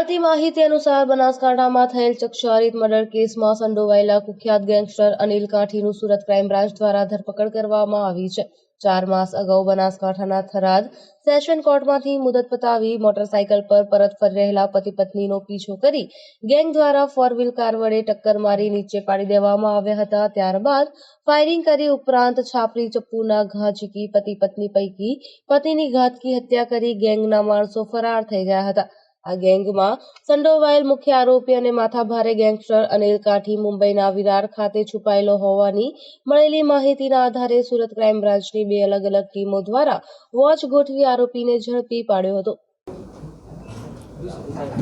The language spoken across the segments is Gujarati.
મળતી માહિતી અનુસાર બનાસકાંઠામાં થયેલ ચકચારિત મર્ડર કેસમાં સંડોવાયેલા કુખ્યાત ગેંગસ્ટર અનિલ કાઠીનું સુરત ક્રાઇમ બ્રાન્ચ દ્વારા ધરપકડ કરવામાં આવી છે. ચાર માસ અગાઉ બનાસકાંઠાના થરાદ સેશન કોર્ટમાંથી મુદત પતાવી મોટરસાયકલ પર પરત ફરી રહેલા પતિ પત્નીનો પીછો કરી ગેંગ દ્વારા ફોર વ્હીલ કાર વડે ટક્કર મારી નીચે પાડી દેવામાં આવ્યા હતા. ત્યારબાદ ફાયરિંગ કરી ઉપરાંત છાપરી ચપ્પુના ઘા ઝીકી પતિ પત્ની પૈકી પતિની ઘાતકી હત્યા કરી ગેંગના માણસો ફરાર થઈ ગયા હતા. આ ગેંગમાં સંડોવાયેલ મુખ્ય આરોપી અને માથાભારે ગેંગસ્ટર અનિલ કાઠી મુંબઈના વિરાર ખાતે છુપાયેલો હોવાની મળેલી માહિતીના આધારે સુરત ક્રાઇમ બ્રાન્ચની બે અલગ અલગ ટીમો દ્વારા વોચ ગોઠવી આરોપીને ઝડપી પાડ્યો હતો.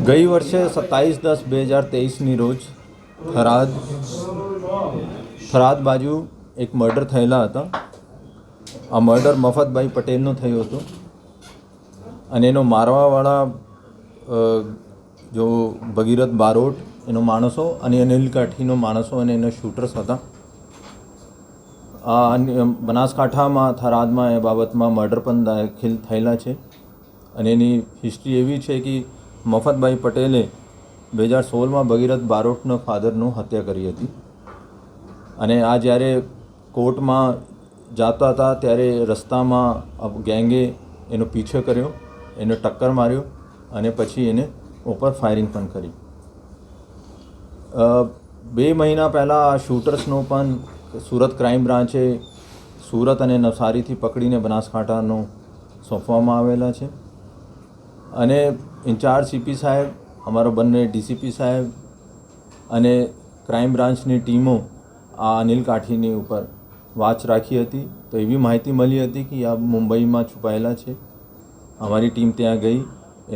ગઈ વર્ષે સત્તાવીસ દસ બે હજાર તેવીસની રોજ થરાદ થરાદ બાજુ એક મર્ડર થયેલા હતા. આ મર્ડર મફતભાઈ પટેલનું થયું હતું અને એનો મારવાવાળા જો ભગીરથ બારોટ એનો માણસો અને અનિલ કાઠીનો માણસો અને એના શૂટર્સ હતા. આ બનાસકાંઠામાં, થરાદમાં એ બાબતમાં મર્ડર પણ દાખલ થયેલા છે. અને એની હિસ્ટ્રી એવી છે કે મફતભાઈ પટેલે બે હજાર સોળમાં ભગીરથ બારોટના ફાધરનું હત્યા કરી હતી. અને આ જ્યારે કોર્ટમાં જતા હતા ત્યારે રસ્તામાં ગેંગે એનો પીછો કર્યો, એનો ટક્કર માર્યો. અને પછી એને ઉપર ફાયરિંગ પણ કરી. બે મહિના પહેલાં આ શૂટર્સનો પણ સુરત ક્રાઇમ બ્રાન્ચે સુરત અને નવસારીથી પકડીને બનાસકાંઠાનો સોંપવામાં આવેલા છે. અને ઇન્ચાર્જ સીપી સાહેબ, અમારો બંને ડીસીપી સાહેબ અને ક્રાઇમ બ્રાન્ચની ટીમો આ અનિલ કાઠીની ઉપર વાચ રાખી હતી. તો એવી માહિતી મળી હતી કે આ મુંબઈમાં છુપાયેલા છે. અમારી ટીમ ત્યાં ગઈ.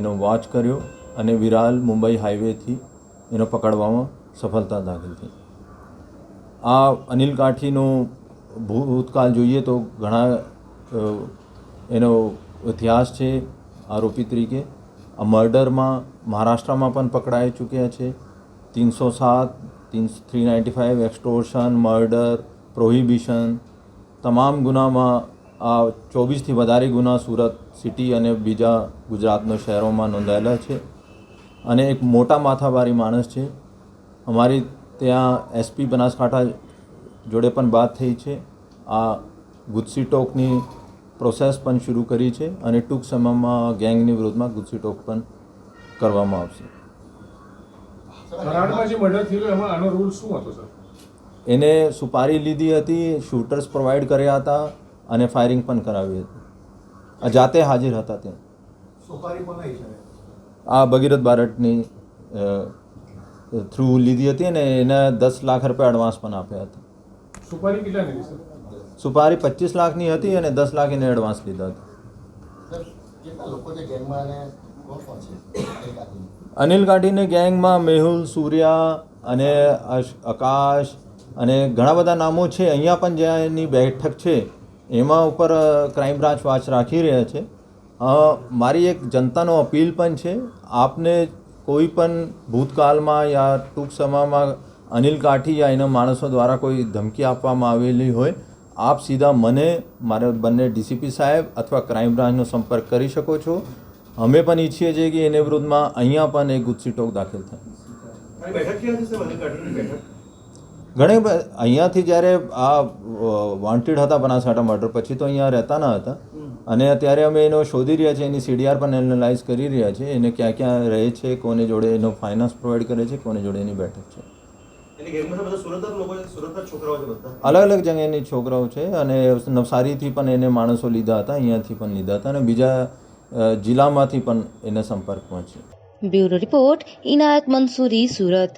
એનો વોચ કર્યો અને વિરાલ મુંબઈ હાઈવેથી એનો પકડવામાં સફળતા દાખલ થઈ. આ અનિલ કાઠીનો ભૂતકાળ જોઈએ તો ઘણા એનો ઇતિહાસ છે આરોપી તરીકે. આ મર્ડરમાં મહારાષ્ટ્રમાં પણ પકડાઈ ચૂક્યા છે. ત્રણસો સાત તીન three ninety five extortion murder prohibition તમામ ગુનામાં આ ચોવીસથી વધારે ગુના સુરત સિટી અને બીજા ગુજરાતના શહેરોમાં નોંધાયેલા છે. અને એક મોટા માથાભારી માણસ છે. અમારી ત્યાં એસપી બનાસકાંઠા જોડે પણ વાત થઈ છે. આ ગુજસી ટોકની પ્રોસેસ પણ શરૂ કરી છે અને ટૂંક સમયમાં ગેંગની વિરુદ્ધમાં ગુજસી ટોક પણ કરવામાં આવશે. એને સુપારી લીધી હતી શૂટર્સ પ્રોવાઈડ કર્યા હતા અને ફાયરિંગ પણ કરાવી હતી. જાતે હાજર હતા ત્યાં. આ ભગીરથ બારટની થ્રુ લીધી હતી અને એને દસ લાખ રૂપિયા એડવાન્સ પણ આપ્યા હતા. સુપારી કેટલા સુપારી પચીસ લાખની હતી અને દસ લાખ એને એડવાન્સ લીધા હતા. અનિલ કાઠીની ગેંગમાં મેહુલ સૂર્યા અને આકાશ અને ઘણા બધા નામો છે. અહીંયા પણ જ્યાં એની બેઠક છે એમાં ઉપર ક્રાઇમ બ્રાન્ચ વાચ રાખી રહ્યા છે. મારી એક જનતાનો અપીલ પણ છે, આપને કોઈ પણ ભૂતકાળમાં યા ટૂંક સમયમાં અનિલ કાઠી યા એના માણસો દ્વારા કોઈ ધમકી આપવામાં આવેલી હોય, આપ સીધા મને, મારા બંને ડીસીપી સાહેબ અથવા ક્રાઇમ બ્રાન્ચનો સંપર્ક કરી શકો છો. અમે પણ ઈચ્છીએ છીએ કે એને વિરુદ્ધમાં અહીંયા પણ એક ગુજસી ટોક દાખલ થાય. બેઠક. ઘણી અહીંયાથી જ્યારે આ વોન્ટેડ હતા બનાસકાંઠા મર્ડર પછી તો અહીંયા રહેતા ન હતા. અને અત્યારે અમે એનો શોધી રહ્યા છીએ એની સીડીઆર પણ એનાલાઇઝ કરી રહ્યા છીએ એને ક્યાં ક્યાં રહે છે કોને જોડે એનો ફાઇનાન્સ પ્રોવાઈડ કરે છે કોને જોડે એની બેઠક છે. અલગ અલગ જગ્યાની છોકરાઓ છે અને નવસારીથી પણ એને માણસો લીધા હતા અહીંયાથી પણ લીધા હતા અને બીજા જિલ્લામાંથી પણ એને સંપર્કમાં છે. Bureau report Inayat Mansuri Surat.